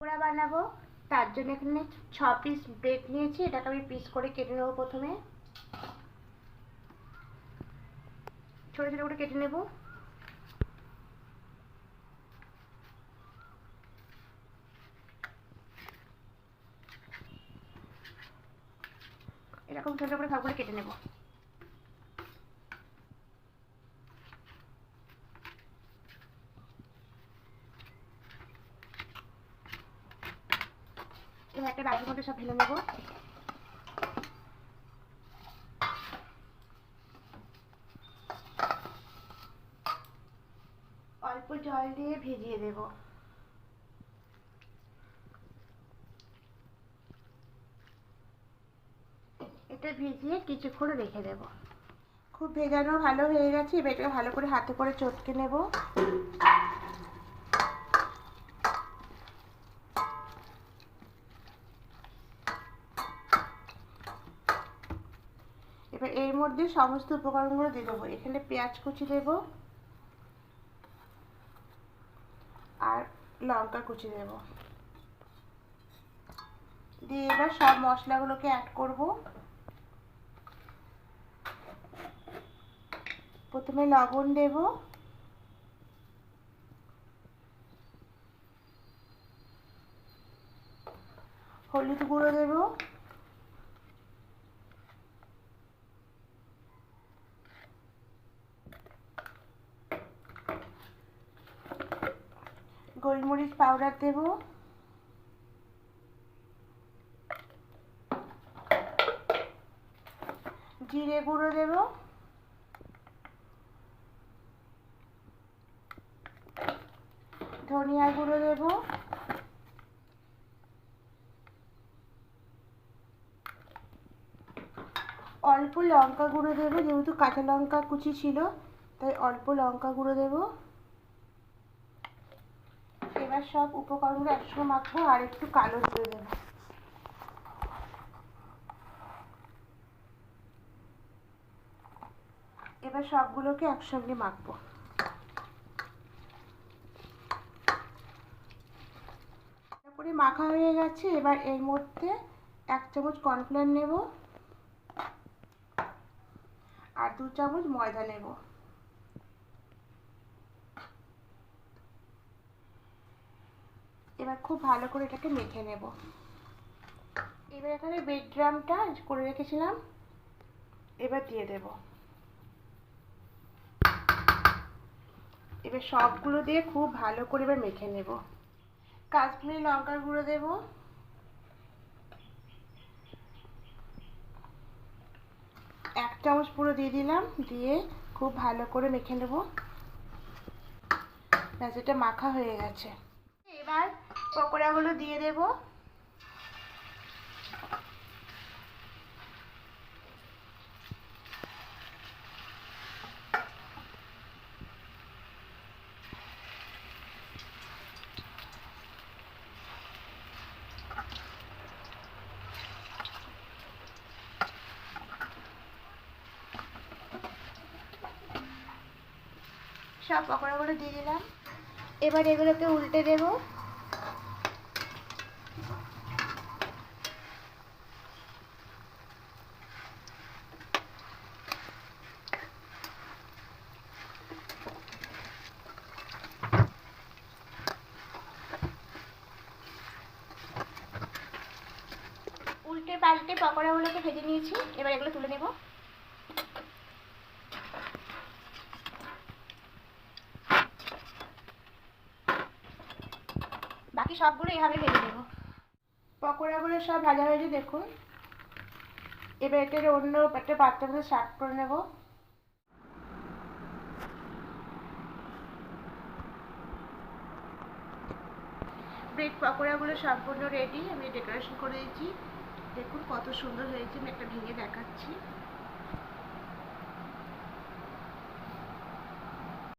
পকোড়া বানাবো। তার জন্য এখানে ছ পিস ব্রেড নিয়েছি, এটাকে আমি পিস করে কেটে নেব প্রথমে। ছোটো ছোটো করে কেটে নেব। এরকম ছোটো করে করে কেটে নেব। এবার একটা বাটির মধ্যে সব ঢেলে অল্প জল দিয়ে ভিজিয়ে দেব। এটা ভিজিয়ে কিছুক্ষণ রেখে দেব। খুব ভেজানো ভালো হয়ে গেছে, এবার ভালো করে হাতে করে চটকে নেব। এবার এর মধ্যে সমস্ত উপকরণগুলো দিয়ে দেবো। এখানে পেঁয়াজ কুচি দেব। আর লঙ্কা কুচি দেব। দিয়ে এবার সব মশলাগুলোকে অ্যাড করব। প্রথমে লবণ দেব। হলুদ গুঁড়ো দেবো। গোলমরিচ পাউডার দেব। জিরে গুঁড়ো দেব। ধনিয়া গুঁড়ো দেব। অল্প লঙ্কা গুঁড়ো দেবো, যেহেতু কাঁচা লঙ্কা কুচি ছিল, তাই অল্প লঙ্কা গুঁড়ো দেবো। এবার সব উপকরণগুলো একসঙ্গে মাখবো আর একটু কালো জিরে দেবো। এবার সবগুলোকে একসঙ্গে মাখবো। তারপরে মাখা হয়ে গেছে, এবার এর মধ্যে এক চামচ কর্নফ্লাওয়ার নেব আর দু চামচ ময়দা নেব। এবার খুব ভালো করে এটাকে মেখে নেব। এবার এখানে বেড ড্রামটা করে রেখেছিলাম, এবার দিয়ে দেব। এবার সবগুলো দিয়ে খুব ভালো করে এবার মেখে নেব। কাশ্মীরি লঙ্কার গুঁড়ো দেব। এক চামচ পুরো দিয়ে দিলাম, দিয়ে খুব ভালো করে মেখে নেব। ব্যাস, এটা মাখা হয়ে গেছে। এবার পকোড়াগুলো দিয়ে দেব। সব পকোড়াগুলো দিয়ে দিলাম। এবার এগুলোকে উল্টে দেবো। পাল্টে পকোড়াগুলোকে ভেজে নিয়েছি, এবার এগুলো তুলে নেব। বাকি সবগুলো এইভাবে ভেজে নেব। পকোড়াগুলো সব ভাজা হয়েছে দেখুন। এবার এটাকে অন্য একটা পাত্রের মধ্যে সার্ভ করে নেব। ব্রেড পকোড়াগুলো সম্পূর্ণ রেডি আমি ডেকোরেশন করে দিয়েছি দেখুন কত সুন্দর হয়েছে আমি একটা ভেঙে দেখাচ্ছি।